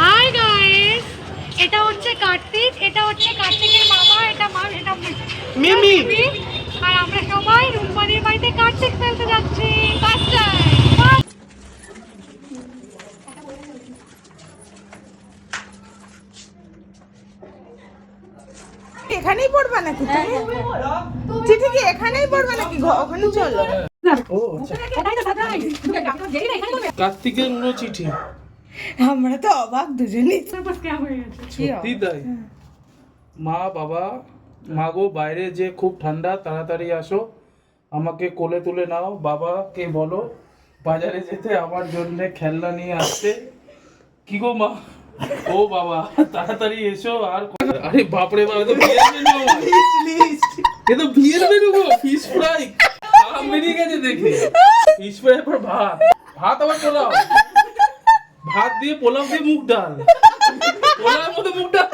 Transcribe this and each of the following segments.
Hi guys এটা হচ্ছে কার্তিক এটা হচ্ছে কার্তিকের মামা এটা মা এটা মিমি। মিমি। আর আমরা সবাই রুম্মানির বাড়িতে কার্তিক ফেলতে যাচ্ছি। পাঁচটায় এখানেই পড়বা নাকি তুমি? চিঠি কি এখানেই পড়বা নাকি? ওখানে চলো। আচ্ছা। কার্তিকের চিঠি। আমরা তো অবাক দুজনেই। সত্যি তাই। মা বাবা মা গো বাইরে যে খুব ঠান্ডা তাড়াতাড়ি আসো। আমাকে কোলে তুলে নাও। বাবাকে বলো বাজারে যেতে আমার জন্য খেলনা নিয়ে আসতে। কি গো মা? ও বাবা তাড়াতাড়ি এসো আর আরে বাপরে বাবা তো বিয়ের মেনু। এ তো বিয়ের মেনু গো ফিশ ফ্রাই আম বেরিয়ে গেছে দেখে। ফিশ ফ্রাই পর ভাত। ভাত আবার পোলাও ভাত দিয়ে পোলাও দিয়ে মুগ ডাল। মধ্যে মুগ ডাল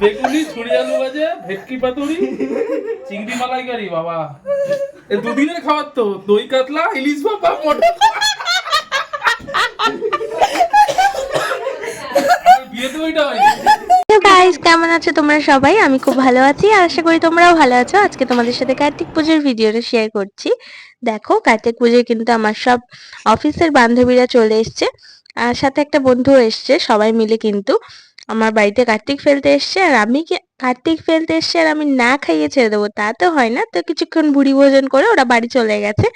বেগুনি, ছুরি আলু ভেটকি পাতুরি, চিংড়ি বাবা। এ দুদিনের তো, দই কাতলা, ইলিশ বাবা মটন গাইস কেমন আছো তোমরা সবাই? আমি খুব ভালো আছি আশা করি তোমরাও ভালো আছো। আজকে তোমাদের সাথে কার্তিক পুজোর ভিডিওটা শেয়ার করছি। দেখো, কার্তিক পুজোয় কিন্তু আমার সব অফিসের বান্ধবীরা চলে এসছে। সাথে একটা বন্ধু এসছে, সবাই মিলে কিন্তু আমার বাড়িতে কার্তিক ফেলতে এসছে। আর আমি কি কার্তিক ফেলতে এসছে আর আমি না খাইয়ে ছেড়ে দেবো, তা তো হয় না। তো কিছুক্ষণ ভুড়ি ভোজন করে ওরা বাড়ি চলে গেছে।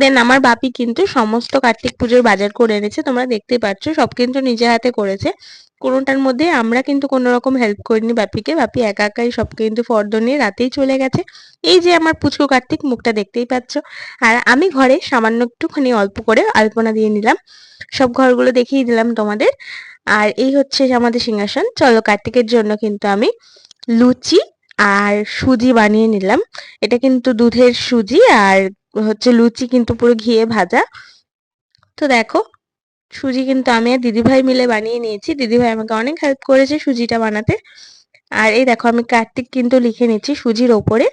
দেন আমার বাপি কিন্তু সমস্ত কার্তিক পুজোর বাজার করে এনেছে, তোমরা দেখতেই পাচ্ছ, সব কিন্তু নিজে হাতে করেছে। কোনোটার মধ্যে আমরা কিন্তু কোনো রকম হেল্প করিনি বাপিকে। বাপি একা একাই সব কিন্তু ফর্দ নিয়ে রাতেই চলে গেছে। এই যে আমার পুচকু কার্তিক, মুখটা দেখতেই পাচ্ছ। আর আমি ঘরে সামান্য একটুখানি অল্প করে আলপনা দিয়ে নিলাম। সব ঘরগুলো দেখিয়ে দিলাম তোমাদের। আর এই হচ্ছে আমাদের সিংহাসন। চলো কার্তিকের জন্য কিন্তু আমি লুচি আর সুজি বানিয়ে নিলাম। এটা কিন্তু দুধের সুজি আর হচ্ছে লুচি কিন্তু পুরো ঘিয়ে ভাজা। তো দেখো সুজি কিন্তু আমি আর দিদিভাই মিলে বানিয়ে নিয়েছি। দিদিভাই আমাকে অনেক হেল্প করেছে সুজিটা বানাতে। আর এই দেখো আমি কার্তিক কিন্তু লিখে নিচ্ছি সুজির ওপরে।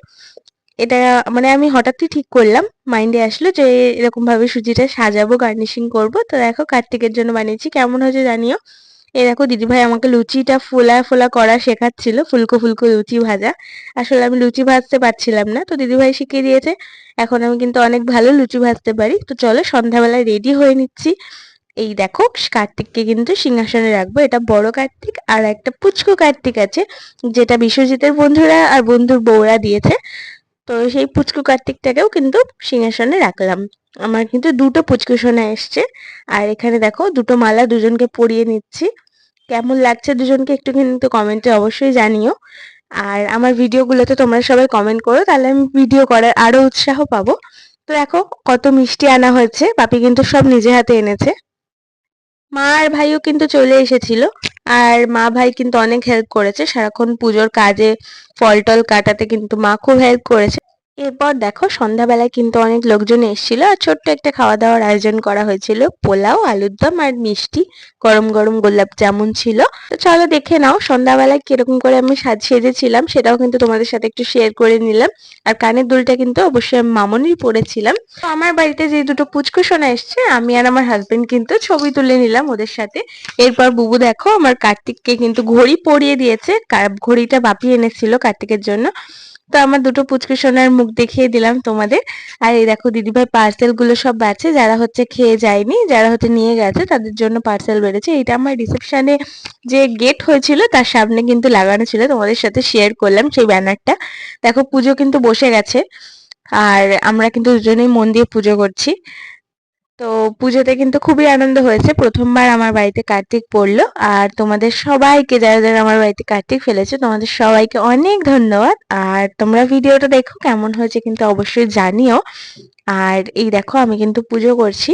এটা মানে আমি হঠাৎই ঠিক করলাম মাইন্ডে আসলো যে এরকম ভাবে সুজিটা সাজাবো গার্নিশিং করব। তো দেখো কার্তিকের জন্য বানিয়েছি, কেমন হয়েছে জানিও? এই দেখো দিদিভাই আমাকে লুচিটা ফোলা ফোলা করা শেখাচ্ছিল, ফুলকো ফুলকো লুচি ভাজা। আসলে আমি লুচি ভাজতে পারছিলাম না, তো দিদিভাই শিখিয়ে দিয়েছে, এখন আমি কিন্তু অনেক ভালো লুচি ভাজতে পারি। তো চলো সন্ধ্যাবেলায় রেডি হয়ে নিচ্ছি। এই দেখো, কার্তিককে কিন্তু সিংহাসনে রাখব। এটা বড় কার্তিক আর একটা পুচকু কার্তিক আছে, যেটা বিশ্বজিতের বন্ধুরা আর বন্ধুর বউরা দিয়েছে। তো সেই পুচকু কার্তিকটাকেও কিন্তু সিংহাসনে রাখলাম। আমার কিন্তু দুটো পুচকু সোনা এসছে। আর এখানে দেখো, দুটো মালা দুজনকে পরিয়ে নিচ্ছি। কেমন লাগছে দুজনকে একটু কিন্তু কমেন্টে অবশ্যই জানিও। আর আমার ভিডিওগুলোতে তোমরা সবাই কমেন্ট করো, তাহলে আমি ভিডিও করার আরও উৎসাহ পাবো। তো দেখো, কত মিষ্টি আনা হয়েছে। পাপি কিন্তু সব নিজে হাতে এনেছে। মা আর ভাইও কিন্তু চলে এসেছিল, আর মা ভাই কিন্তু অনেক হেল্প করেছে। সারাক্ষণ পুজোর কাজে ফল টল কাটাতে কিন্তু মা খুব হেল্প করেছে। এরপর দেখো, সন্ধ্যাবেলায় কিন্তু অনেক লোকজন এসেছিল আর ছোট্ট একটা খাওয়া দাওয়ার আয়োজন করা হয়েছিল। পোলাও, আলুর দম আর মিষ্টি, গরম গরম গোলাপ জামুন ছিল। তো চলো দেখে নাও, সন্ধ্যাবেলায় কীরকম করে আমি সাজ সেজেছিলাম সেটাও কিন্তু তোমাদের সাথে একটু শেয়ার করে নিলাম। আর কানের দুলটা কিন্তু অবশ্যই আমি মামনির পরেছিলাম। তো আমার বাড়িতে যে দুটো পুচকু সোনা এসছে, আমি আর আমার হাজবেন্ড কিন্তু ছবি তুলে নিলাম ওদের সাথে। এরপর বুবু দেখো, আমার কার্তিককে কিন্তু ঘড়ি পরিয়ে দিয়েছে। ঘড়িটা বাপি এনেছিল কার্তিকের জন্য। তো আমার দুটো পুচকু সোনার মুখ দেখিয়ে দিলাম তোমাদের। আর এই দেখো দিদিভাই পার্সেলগুলো সব বাড়ছে, যারা হচ্ছে খেয়ে যায়নি, যারা হচ্ছে নিয়ে গেছে, তাদের জন্য পার্সেল বেড়েছে। এটা আমার রিসেপশনে যে গেট হয়েছিল, তার সামনে কিন্তু লাগানো ছিল। তোমাদের সাথে শেয়ার করলাম সেই ব্যানারটা দেখো পুজো কিন্তু বসে গেছে, আর আমরা কিন্তু দুজনেই মন দিয়ে পুজো করছি। তো পুজোতে কিন্তু খুবই আনন্দ হয়েছে। প্রথমবার আমার বাড়িতে কার্তিক পড়ল আর তোমাদের সবাইকে, যারা যারা আমার বাড়িতে কার্তিক ফেলেছে, তোমাদের সবাইকে অনেক ধন্যবাদ। আর তোমরা ভিডিওটা দেখো, কেমন হয়েছে কিন্তু অবশ্যই জানিও। আর এই দেখো, আমি কিন্তু পুজো করছি।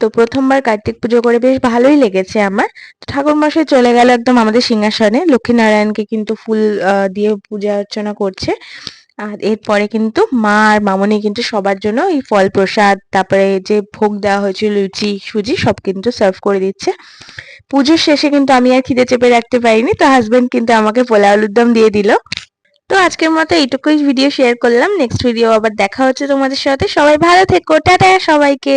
তো প্রথমবার কার্তিক পুজো করে বেশ ভালোই লেগেছে আমার। ঠাকুর মশাই চলে গেল একদম আমাদের সিংহাসনে। লক্ষ্মীনারায়ণকে কিন্তু ফুল দিয়ে পূজা অর্চনা করছে। আর এরপরে কিন্তু মা আর মামনি কিন্তু সবার জন্য এই ফল প্রসাদ, তারপরে যে ভোগ দেওয়া হয়েছিল লুচি, সুজি, সব কিন্তু সার্ভ করে দিচ্ছে। পুজোর শেষে কিন্তু আমি আর খিদে চেপে রাখতে পারিনি, তো হাজবেন্ড কিন্তু আমাকে পোলা দম দিয়ে দিল। তো আজকের মতো এইটুকুই ভিডিও শেয়ার করলাম নেক্সট ভিডিও আবার দেখা হচ্ছে তোমাদের সাথে। সবাই ভালো থেকো, টাটা সবাইকে।